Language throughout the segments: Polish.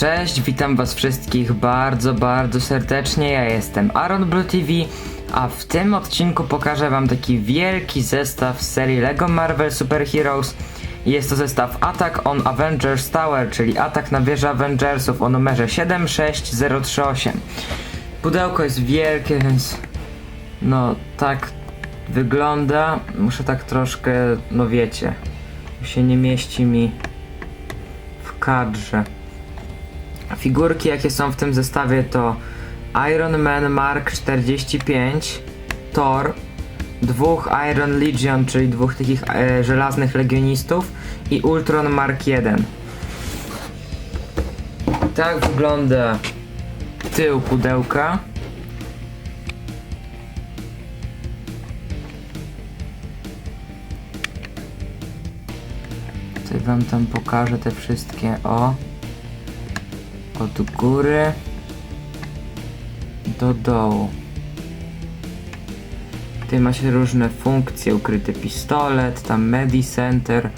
Cześć, witam was wszystkich bardzo, bardzo serdecznie. Ja jestem Aaron Blue TV, a w tym odcinku pokażę wam taki wielki zestaw serii LEGO Marvel Super Heroes. Jest to zestaw Attack on Avengers Tower, czyli atak na wieżę Avengersów o numerze 76038. Pudełko jest wielkie, więc no tak wygląda. Muszę tak troszkę, no wiecie, się nie mieści mi w kadrze. Figurki jakie są w tym zestawie to Iron Man Mark 45, Thor, dwóch Iron Legion, czyli dwóch takich e, żelaznych legionistów i Ultron Mark 1. Tak wygląda tył pudełka. Tutaj wam tam pokażę te wszystkie, o od góry do dołu. Tutaj ma się różne funkcje, ukryty pistolet, tam Medi Center,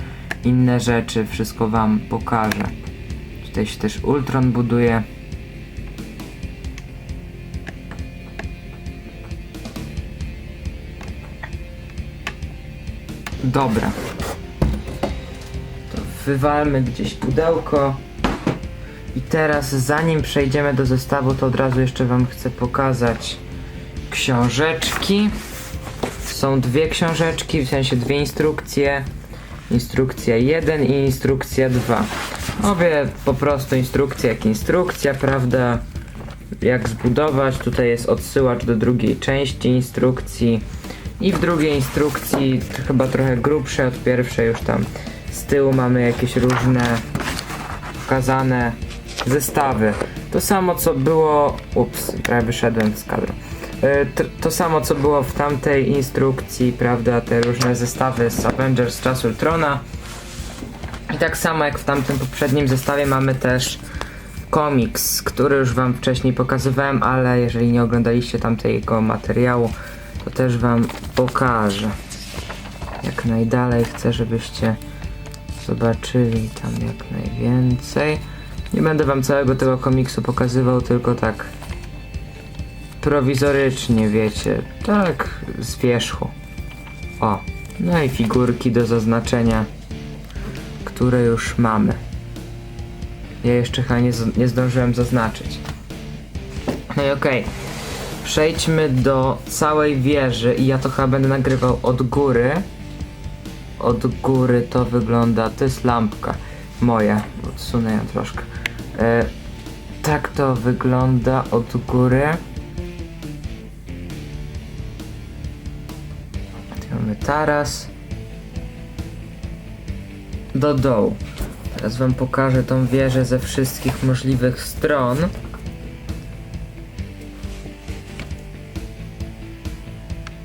inne rzeczy, wszystko wam pokażę. Tutaj się też Ultron buduje. Dobra. To wywalmy gdzieś pudełko. I teraz zanim przejdziemy do zestawu, to od razu jeszcze wam chcę pokazać książeczki. Są dwie książeczki, w sensie dwie instrukcje. Instrukcja 1 i instrukcja 2. Obie po prostu instrukcja jak instrukcja, prawda? Jak zbudować. Tutaj jest odsyłacz do drugiej części instrukcji. I w drugiej instrukcji, chyba trochę grubsze od pierwszej, już tam z tyłu mamy jakieś różne pokazane zestawy. To samo co było. Ups, prawie wyszedłem z kadru. E, To, samo co było w tamtej instrukcji, prawda? Te różne zestawy z Avengers czasu Ultrona. I tak samo jak w tamtym poprzednim zestawie mamy też komiks, który już wam wcześniej pokazywałem, ale jeżeli nie oglądaliście tamtego materiału, to też wam pokażę. Jak najdalej chcę, żebyście zobaczyli tam jak najwięcej. Nie będę wam całego tego komiksu pokazywał, tylko tak prowizorycznie, wiecie, tak z wierzchu. O, no i figurki do zaznaczenia, które już mamy. Ja jeszcze chyba nie, nie zdążyłem zaznaczyć. No i okej. Przejdźmy do całej wieży i ja to chyba będę nagrywał od góry. Od góry to wygląda, to jest lampka moja, odsunę ją troszkę. E, tak to wygląda od góry. Tu mamy taras. Do dołu. Teraz wam pokażę tą wieżę ze wszystkich możliwych stron.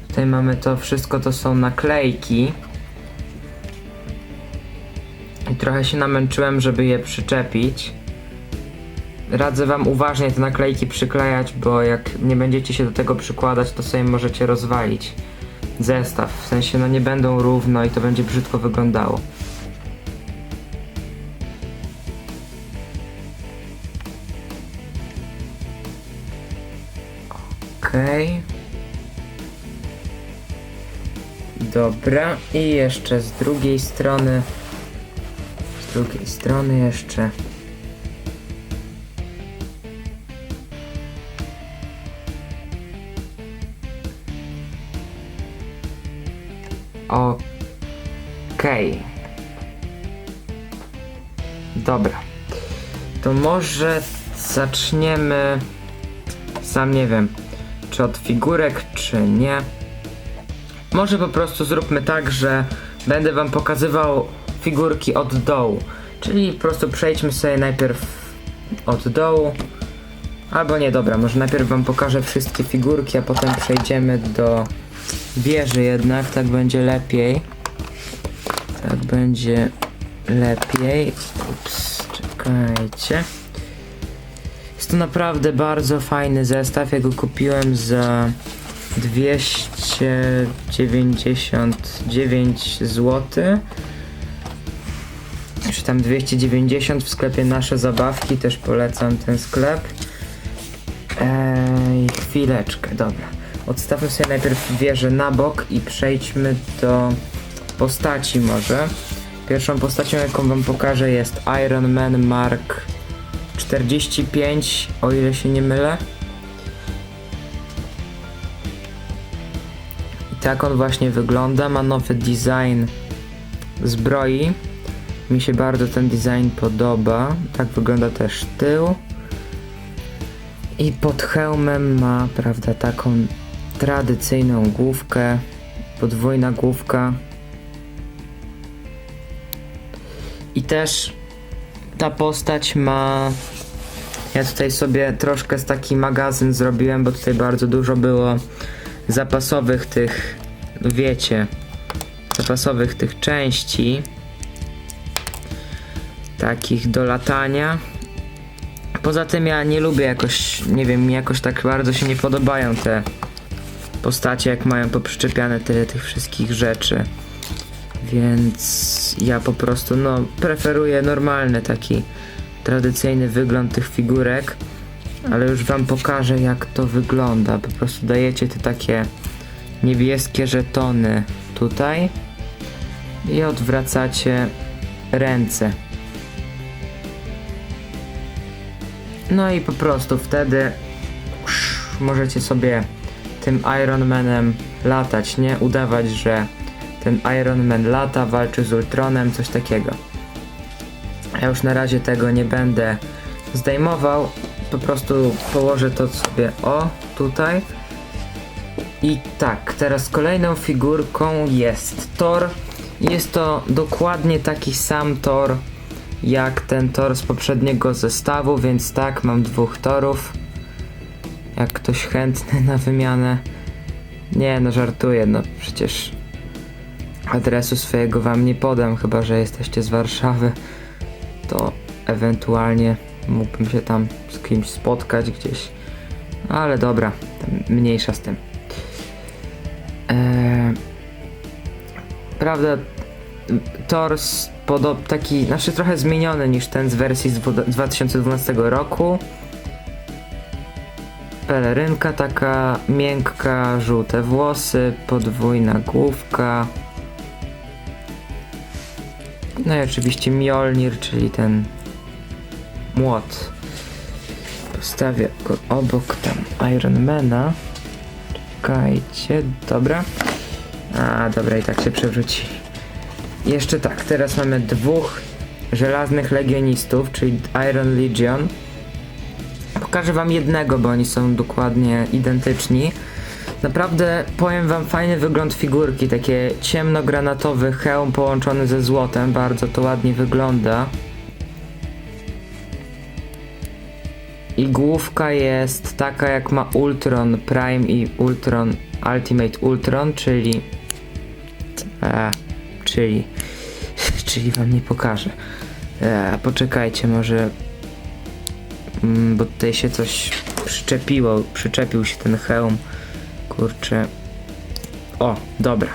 Tutaj mamy to wszystko, to są naklejki. Trochę się namęczyłem, żeby je przyczepić. Radzę wam uważnie te naklejki przyklejać, bo jak nie będziecie się do tego przykładać, to sobie możecie rozwalić zestaw. W sensie, no nie będą równo i to będzie brzydko wyglądało. Okej. Dobra, i jeszcze z drugiej strony. Z drugiej strony jeszcze. Okej. Dobra. To może zaczniemy. Sam nie wiem, czy od figurek, czy nie. Może po prostu zróbmy tak, że będę wam pokazywał figurki od dołu. Czyli po prostu przejdźmy sobie najpierw od dołu. Albo nie, dobra, może najpierw wam pokażę wszystkie figurki, a potem przejdziemy do wieży jednak, tak będzie lepiej. Tak będzie lepiej. Ups, czekajcie. Jest to naprawdę bardzo fajny zestaw. Ja go kupiłem za 299 zł. Tam 290 w sklepie Nasze Zabawki, też polecam ten sklep. Chwileczkę, dobra. Odstawmy sobie najpierw wieżę na bok i przejdźmy do postaci może. Pierwszą postacią, jaką wam pokażę jest Iron Man Mark 45, o ile się nie mylę. I tak on właśnie wygląda, ma nowy design zbroi. Mi się bardzo ten design podoba. Tak wygląda też tył. I pod hełmem ma, prawda, taką tradycyjną główkę, podwójna główka. I też ta postać ma. Ja tutaj sobie troszkę z taki magazyn zrobiłem, bo tutaj bardzo dużo było zapasowych tych, wiecie, zapasowych tych części. Takich do latania. Poza tym ja nie lubię jakoś, nie wiem, mi jakoś tak bardzo się nie podobają te postacie, jak mają poprzyczepiane tyle tych wszystkich rzeczy. Więc ja po prostu, no, preferuję normalny taki tradycyjny wygląd tych figurek, ale już wam pokażę jak to wygląda. Po prostu dajecie te takie niebieskie żetony tutaj i odwracacie ręce. No i po prostu wtedy możecie sobie tym Iron Manem latać, nie? Udawać, że ten Iron Man lata, walczy z Ultronem, coś takiego. Ja już na razie tego nie będę zdejmował, po prostu położę to sobie o tutaj. I tak, teraz kolejną figurką jest Thor. Jest to dokładnie taki sam Thor jak ten Thor z poprzedniego zestawu, więc tak, mam dwóch Torów. Jak ktoś chętny na wymianę. Nie, no żartuję, no przecież adresu swojego wam nie podam, chyba że jesteście z Warszawy. To ewentualnie mógłbym się tam z kimś spotkać gdzieś. Ale dobra, mniejsza z tym. Eee, prawda, Tors podob taki, znaczy trochę zmieniony niż ten z wersji z dwu- 2012 roku. Pelerynka taka miękka, żółte włosy, podwójna główka. No i oczywiście Mjolnir, czyli ten młot. Postawię go obok tam Ironmana. Czekajcie, dobra. A, dobra, i tak się przewróci. Jeszcze tak, teraz mamy dwóch żelaznych legionistów, czyli Iron Legion. Pokażę wam jednego, bo oni są dokładnie identyczni. Naprawdę powiem wam fajny wygląd figurki, takie ciemnogranatowy hełm połączony ze złotem, bardzo to ładnie wygląda. I główka jest taka jak ma Ultron Prime i Ultron Ultimate Ultron, czyli... E, czyli... czyli wam nie pokażę. E, poczekajcie, może... Mm, bo tutaj się coś przyczepiło, przyczepił się ten hełm. Kurczę. O, dobra.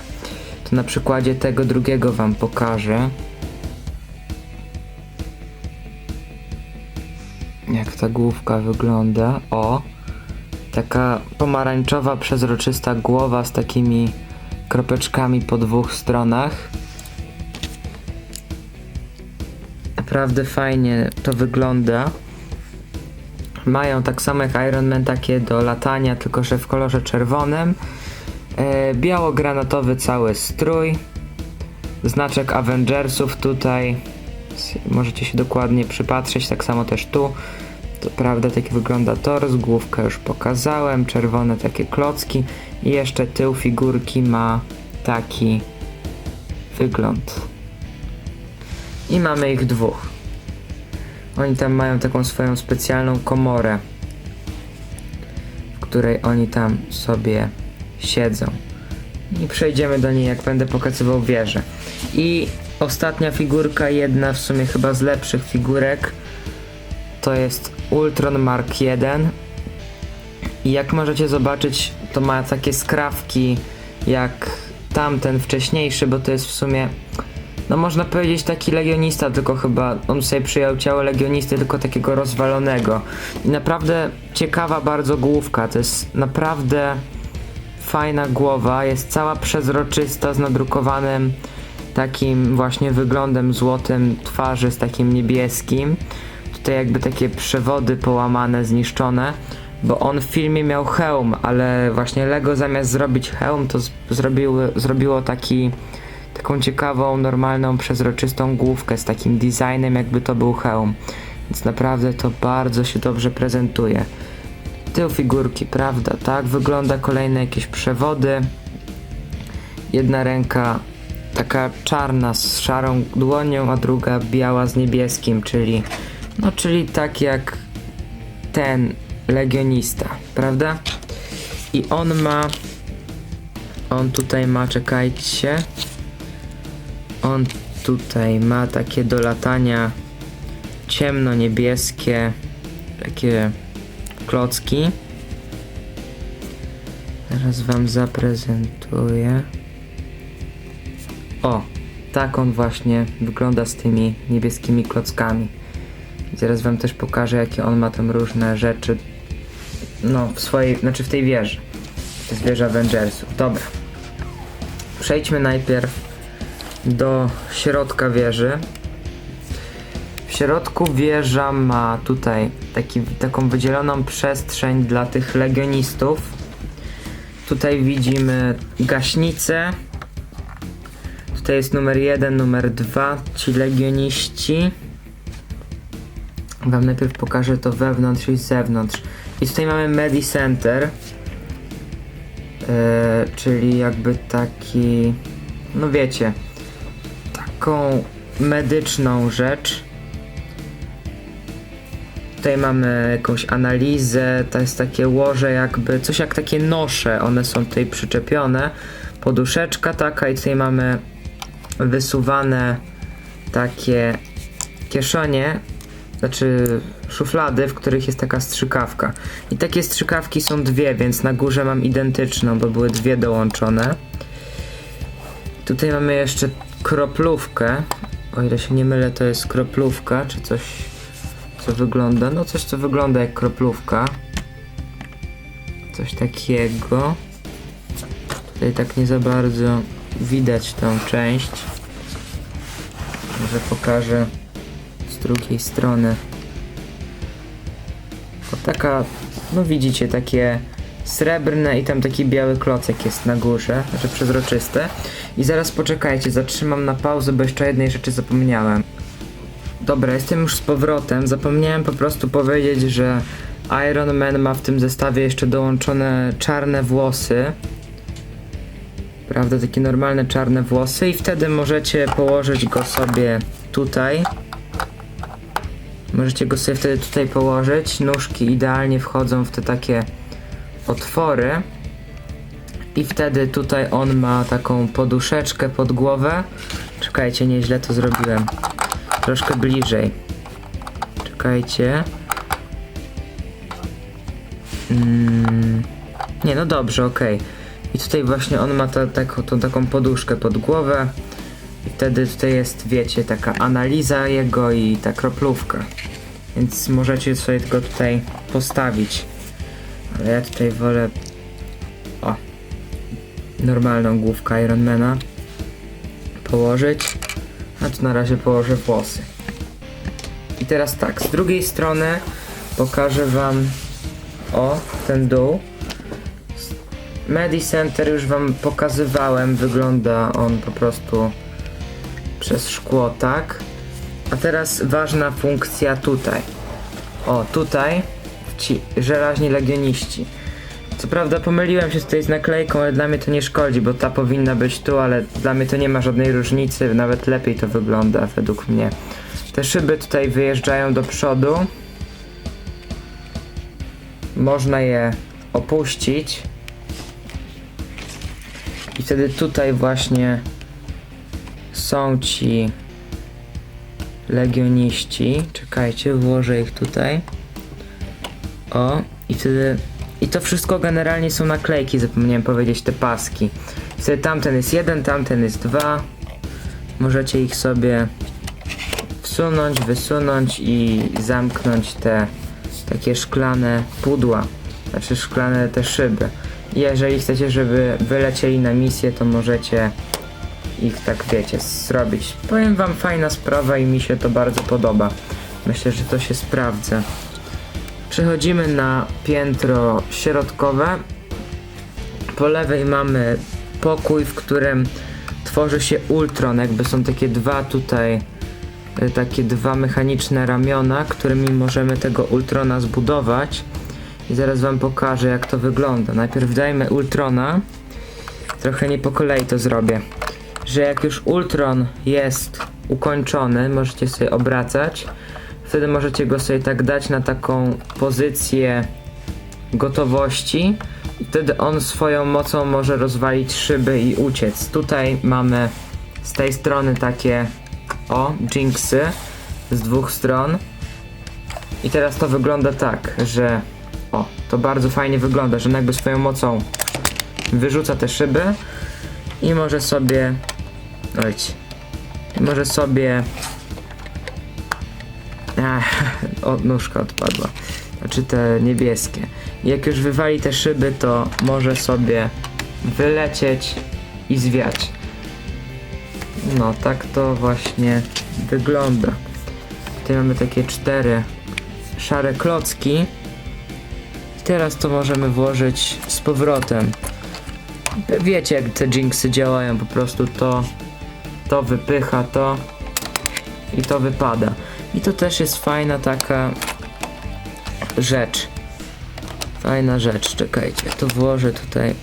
To na przykładzie tego drugiego wam pokażę. Jak ta główka wygląda. O. Taka pomarańczowa, przezroczysta głowa z takimi kropeczkami po dwóch stronach. Naprawdę fajnie to wygląda. Mają tak samo jak Iron Man takie do latania, tylko że w kolorze czerwonym. E, Biało-granatowy cały strój. Znaczek Avengersów tutaj. Możecie się dokładnie przypatrzeć, tak samo też tu. To prawda, tak wygląda tors, główkę już pokazałem, czerwone takie klocki i jeszcze tył figurki ma taki wygląd. I mamy ich dwóch. Oni tam mają taką swoją specjalną komorę, w której oni tam sobie siedzą. I przejdziemy do niej, jak będę pokazywał wieżę. I ostatnia figurka, jedna w sumie chyba z lepszych figurek, to jest Ultron Mark 1. I jak możecie zobaczyć, to ma takie skrawki jak tamten wcześniejszy, bo to jest w sumie no można powiedzieć taki legionista, tylko chyba on sobie przyjął ciało legionisty, tylko takiego rozwalonego. I naprawdę ciekawa bardzo główka, to jest naprawdę fajna głowa, jest cała przezroczysta z nadrukowanym takim właśnie wyglądem złotym twarzy z takim niebieskim. Tutaj jakby takie przewody połamane, zniszczone, bo on w filmie miał hełm, ale właśnie Lego zamiast zrobić hełm, to zrobiły, zrobiło taki taką ciekawą, normalną, przezroczystą główkę z takim designem, jakby to był hełm. Więc naprawdę to bardzo się dobrze prezentuje. Tył figurki, prawda? Tak, wygląda kolejne jakieś przewody. Jedna ręka taka czarna z szarą dłonią, a druga biała z niebieskim, czyli no czyli tak jak ten legionista, prawda? I on ma on tutaj ma, czekajcie. On tutaj ma takie do latania ciemno-niebieskie takie klocki. Teraz wam zaprezentuję. O, tak on właśnie wygląda z tymi niebieskimi klockami. Zaraz wam też pokażę, jakie on ma tam różne rzeczy. No, w swojej, znaczy w tej wieży. To jest wieża Avengersów. Dobra. Przejdźmy najpierw do środka wieży. W środku wieża ma tutaj taki, taką wydzieloną przestrzeń dla tych legionistów. Tutaj widzimy gaśnicę. Tutaj jest numer jeden, numer dwa, ci legioniści. Wam najpierw pokażę to wewnątrz i zewnątrz. I tutaj mamy Medi Center. E, czyli jakby taki, no wiecie, taką medyczną rzecz. Tutaj mamy jakąś analizę, to jest takie łoże jakby, coś jak takie nosze, one są tutaj przyczepione. Poduszeczka taka i tutaj mamy wysuwane takie kieszonie, znaczy szuflady, w których jest taka strzykawka. I takie strzykawki są dwie, więc na górze mam identyczną, bo były dwie dołączone. Tutaj mamy jeszcze kroplówkę. O ile się nie mylę, to jest kroplówka, czy coś, co wygląda. No, coś, co wygląda jak kroplówka. Coś takiego. Tutaj tak nie za bardzo widać tą część. Może pokażę z drugiej strony. O, taka, no widzicie, takie srebrne i tam taki biały klocek jest na górze, znaczy przezroczyste. I zaraz poczekajcie, zatrzymam na pauzę, bo jeszcze jednej rzeczy zapomniałem. Dobra, jestem już z powrotem. Zapomniałem po prostu powiedzieć, że Iron Man ma w tym zestawie jeszcze dołączone czarne włosy. Prawda, takie normalne czarne włosy i wtedy możecie położyć go sobie tutaj. Możecie go sobie wtedy tutaj położyć. Nóżki idealnie wchodzą w te takie otwory. I wtedy tutaj on ma taką poduszeczkę pod głowę. Czekajcie, nieźle to zrobiłem. Troszkę bliżej. Czekajcie. Mm, nie, no dobrze, okej. I tutaj właśnie on ma ta, taką, tą taką poduszkę pod głowę. I wtedy tutaj jest, wiecie, taka analiza jego i ta kroplówka. Więc możecie sobie tylko tutaj postawić. Ja tutaj wolę o normalną główkę Ironmana położyć. A tu na razie położę włosy. I teraz tak, z drugiej strony pokażę wam o ten dół. Medi Center już wam pokazywałem, wygląda on po prostu przez szkło, tak? A teraz ważna funkcja tutaj. O, tutaj ci żelaźni legioniści. Co prawda pomyliłem się tutaj z naklejką, ale dla mnie to nie szkodzi, bo ta powinna być tu, ale dla mnie to nie ma żadnej różnicy, nawet lepiej to wygląda według mnie. Te szyby tutaj wyjeżdżają do przodu. Można je opuścić. I wtedy tutaj właśnie są ci legioniści. Czekajcie, włożę ich tutaj. O, i wtedy. I to wszystko generalnie są naklejki, zapomniałem powiedzieć, te paski. Wtedy tamten jest jeden, tamten jest dwa. możecie ich sobie wsunąć, wysunąć i zamknąć te takie szklane pudła, znaczy szklane te szyby. Jeżeli chcecie, żeby wylecieli na misję, to możecie ich tak wiecie, zrobić. Powiem wam fajna sprawa i mi się to bardzo podoba. Myślę, że to się sprawdza. Przechodzimy na piętro środkowe. Po lewej mamy pokój, w którym tworzy się Ultron, jakby są takie dwa tutaj y, takie dwa mechaniczne ramiona, którymi możemy tego Ultrona zbudować. I zaraz wam pokażę jak to wygląda. Najpierw dajmy Ultrona. Trochę nie po kolei to zrobię. Że jak już Ultron jest ukończony, możecie sobie obracać. Wtedy możecie go sobie tak dać na taką pozycję gotowości. Wtedy on swoją mocą może rozwalić szyby i uciec. Tutaj mamy z tej strony takie o, jinxy z dwóch stron. I teraz to wygląda tak, że o, to bardzo fajnie wygląda, że on jakby swoją mocą wyrzuca te szyby i może sobie ojć, i może sobie o, nóżka odpadła. Znaczy te niebieskie. Jak już wywali te szyby, to może sobie wylecieć i zwiać. No, tak to właśnie wygląda. Tutaj mamy takie cztery szare klocki. I teraz to możemy włożyć z powrotem. Wiecie, jak te jinxy działają, po prostu to, to wypycha to i to wypada. I to też jest fajna taka rzecz. Fajna rzecz, czekajcie, to włożę tutaj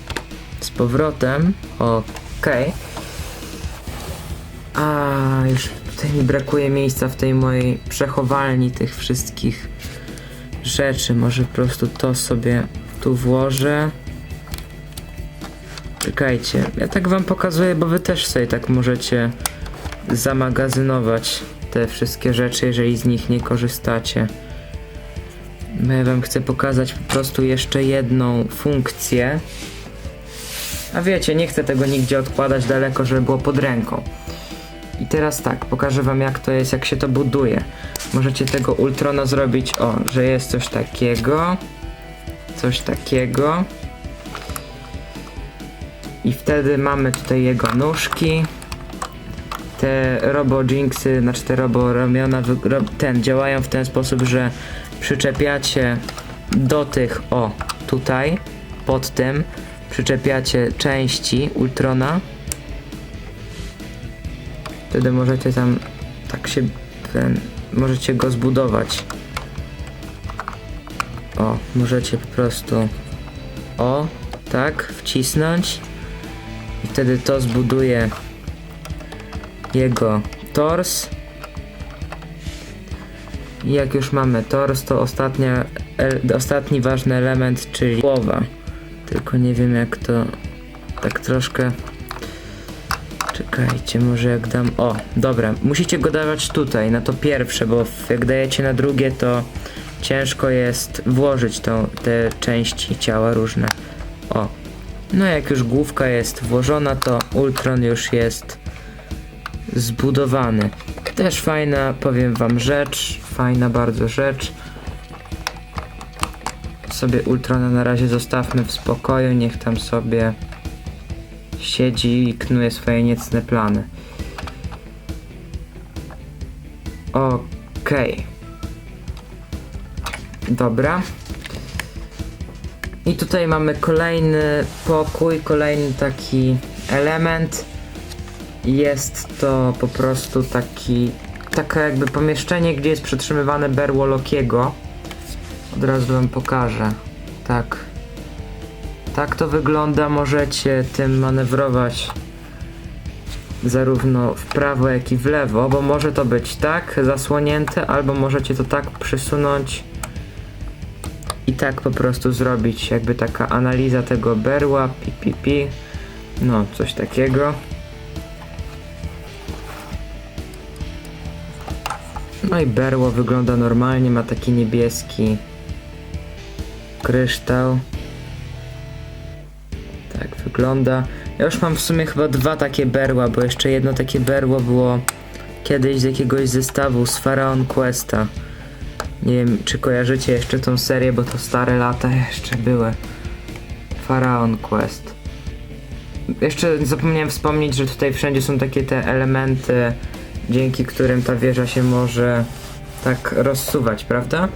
z powrotem. Okej. A już tutaj mi brakuje miejsca w tej mojej przechowalni tych wszystkich rzeczy. Może po prostu to sobie tu włożę. Czekajcie, ja tak wam pokazuję, bo wy też sobie tak możecie zamagazynować te wszystkie rzeczy, jeżeli z nich nie korzystacie. Ja wam chcę pokazać po prostu jeszcze jedną funkcję. A wiecie, nie chcę tego nigdzie odkładać daleko, żeby było pod ręką. I teraz tak, pokażę wam jak to jest, jak się to buduje. Możecie tego Ultrona zrobić, o, że jest coś takiego, coś takiego. I wtedy mamy tutaj jego nóżki. Te robo jinxy, znaczy te robo ramiona, ten, działają w ten sposób, że przyczepiacie do tych, o, tutaj, pod tym, przyczepiacie części Ultrona. Wtedy możecie tam, tak się, ten, możecie go zbudować. O, możecie po prostu, o, tak, wcisnąć. I wtedy to zbuduje jego tors. Jak już mamy tors, to ostatnia, el, ostatni ważny element, czyli głowa. Tylko nie wiem jak to tak troszkę. Czekajcie, może jak dam. O, dobra, musicie go dawać tutaj, na to pierwsze, bo jak dajecie na drugie, to ciężko jest włożyć tą, te części ciała różne. O. No jak już główka jest włożona, to Ultron już jest zbudowany. Też fajna, powiem wam rzecz, fajna bardzo rzecz. Sobie Ultrona na razie zostawmy w spokoju, niech tam sobie siedzi i knuje swoje niecne plany. Okej. Dobra. I tutaj mamy kolejny pokój, kolejny taki element. Jest to po prostu taki, takie jakby pomieszczenie, gdzie jest przetrzymywane berło Lokiego. Od razu wam pokażę. Tak. Tak to wygląda, możecie tym manewrować zarówno w prawo, jak i w lewo, bo może to być tak zasłonięte, albo możecie to tak przysunąć i tak po prostu zrobić, jakby taka analiza tego berła, pi, pi, pi. no coś takiego. No i berło wygląda normalnie, ma taki niebieski kryształ. Tak wygląda. Ja już mam w sumie chyba dwa takie berła, bo jeszcze jedno takie berło było kiedyś z jakiegoś zestawu z Pharaon Questa. Nie wiem, czy kojarzycie jeszcze tą serię, bo to stare lata jeszcze były. Pharaon Quest. Jeszcze zapomniałem wspomnieć, że tutaj wszędzie są takie te elementy, dzięki którym ta wieża się może tak rozsuwać, prawda?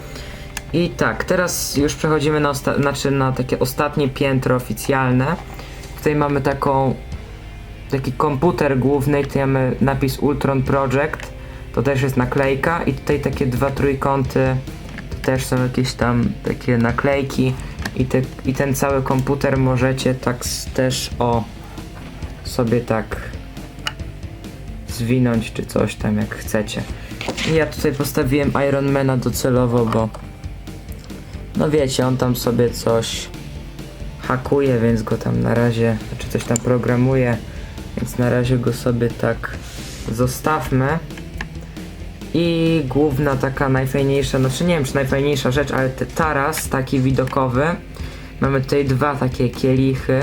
I tak, teraz już przechodzimy na, znaczy na takie ostatnie piętro oficjalne. Tutaj mamy taką taki komputer główny, tutaj mamy napis Ultron Project, to też jest naklejka i tutaj takie dwa trójkąty, też są jakieś tam takie naklejki i, te, i ten cały komputer możecie tak też o sobie tak zwinąć czy coś tam jak chcecie. Ja tutaj postawiłem Ironmana docelowo, bo no wiecie, on tam sobie coś hakuje, więc go tam na razie, znaczy coś tam programuje, więc na razie go sobie tak zostawmy. I główna taka najfajniejsza, znaczy nie wiem czy najfajniejsza rzecz, ale taras taki widokowy. Mamy tutaj dwa takie kielichy.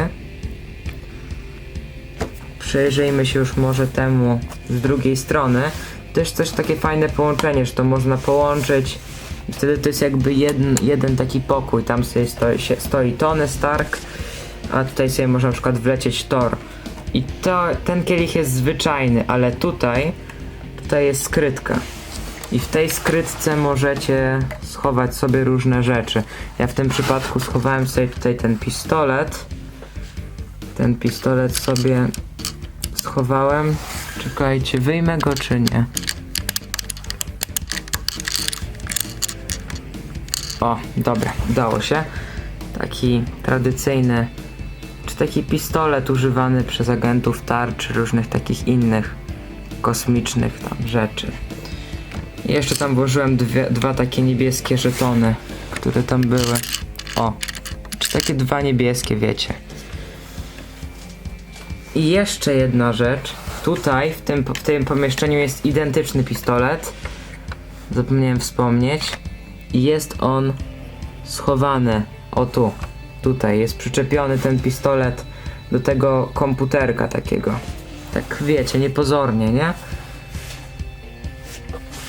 Przejrzyjmy się już może temu z drugiej strony. Też też takie fajne połączenie, że to można połączyć wtedy to jest jakby jeden, jeden taki pokój. Tam sobie stoi, stoi Tony Stark, a tutaj sobie można na przykład wlecieć Thor. I to, ten kielich jest zwyczajny, ale tutaj, tutaj jest skrytka. I w tej skrytce możecie schować sobie różne rzeczy. Ja w tym przypadku schowałem sobie tutaj ten pistolet. Ten pistolet sobie schowałem. Czekajcie, wyjmę go czy nie? O, dobra, udało się. Taki tradycyjny, czy taki pistolet używany przez agentów tarcz, różnych takich innych kosmicznych tam rzeczy. I jeszcze tam włożyłem dwie, dwa takie niebieskie żetony, które tam były. O, czy takie dwa niebieskie, wiecie. I jeszcze jedna rzecz. Tutaj, w tym, w tym pomieszczeniu jest identyczny pistolet. Zapomniałem wspomnieć. I jest on schowany. O tu. Tutaj jest przyczepiony ten pistolet do tego komputerka takiego. Tak wiecie, niepozornie, nie?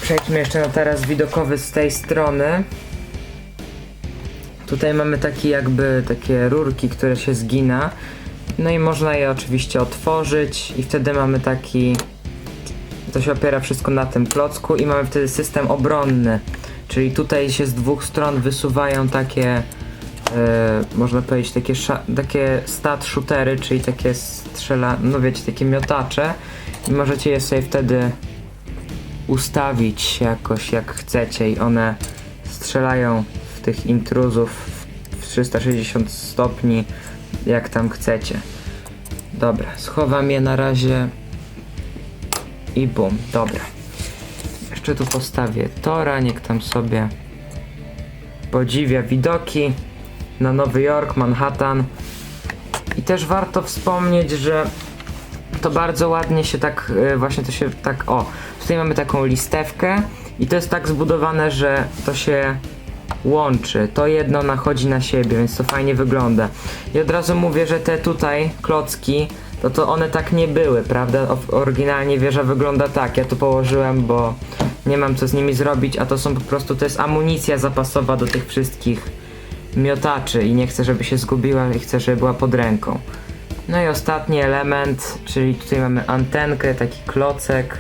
Przejdźmy jeszcze na teraz widokowy z tej strony. Tutaj mamy taki jakby takie rurki, które się zgina. No i można je oczywiście otworzyć i wtedy mamy taki to się opiera wszystko na tym klocku i mamy wtedy system obronny. Czyli tutaj się z dwóch stron wysuwają takie e, można powiedzieć takie, takie stat shootery, czyli takie strzela, no wiecie, takie miotacze i możecie je sobie wtedy ustawić jakoś jak chcecie i one strzelają w tych intruzów w 360 stopni jak tam chcecie. Dobra, schowam je na razie i bum, dobra. Jeszcze tu postawię Tora, niech tam sobie podziwia widoki na Nowy Jork, Manhattan. I też warto wspomnieć, że to bardzo ładnie się tak, e, właśnie to się tak, o, tutaj mamy taką listewkę i to jest tak zbudowane, że to się łączy. To jedno nachodzi na siebie, więc to fajnie wygląda. I od razu mówię, że te tutaj klocki, to to one tak nie były, prawda? Oryginalnie wieża wygląda tak. Ja tu położyłem, bo nie mam co z nimi zrobić, a to są po prostu, to jest amunicja zapasowa do tych wszystkich miotaczy i nie chcę, żeby się zgubiła i chcę, żeby była pod ręką. No i ostatni element, czyli tutaj mamy antenkę, taki klocek.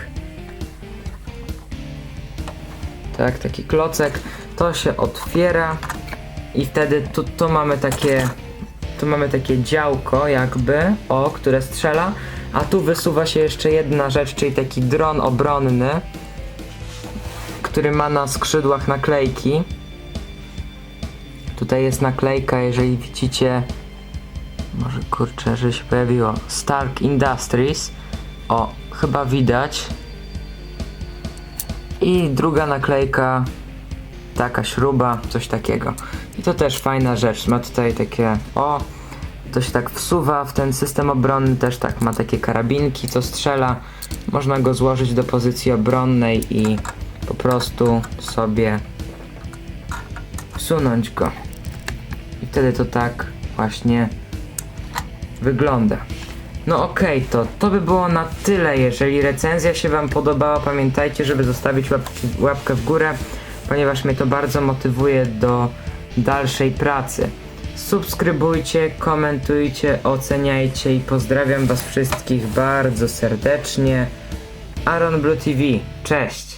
Tak, taki klocek. To się otwiera i wtedy tu, tu mamy takie tu mamy takie działko jakby, o, które strzela, a tu wysuwa się jeszcze jedna rzecz, czyli taki dron obronny, który ma na skrzydłach naklejki. Tutaj jest naklejka, jeżeli widzicie, może kurczę, że się pojawiło, Stark Industries. O, chyba widać. I druga naklejka, taka śruba, coś takiego. I to też fajna rzecz. Ma tutaj takie, o, to się tak wsuwa w ten system obronny, też tak ma takie karabinki, co strzela. Można go złożyć do pozycji obronnej i po prostu sobie wsunąć go. I wtedy to tak właśnie wygląda. No okej, to to by było na tyle. Jeżeli recenzja się Wam podobała, pamiętajcie, żeby zostawić łapkę w górę, ponieważ mnie to bardzo motywuje do dalszej pracy. Subskrybujcie, komentujcie, oceniajcie i pozdrawiam Was wszystkich bardzo serdecznie. Aaron Blue TV, cześć!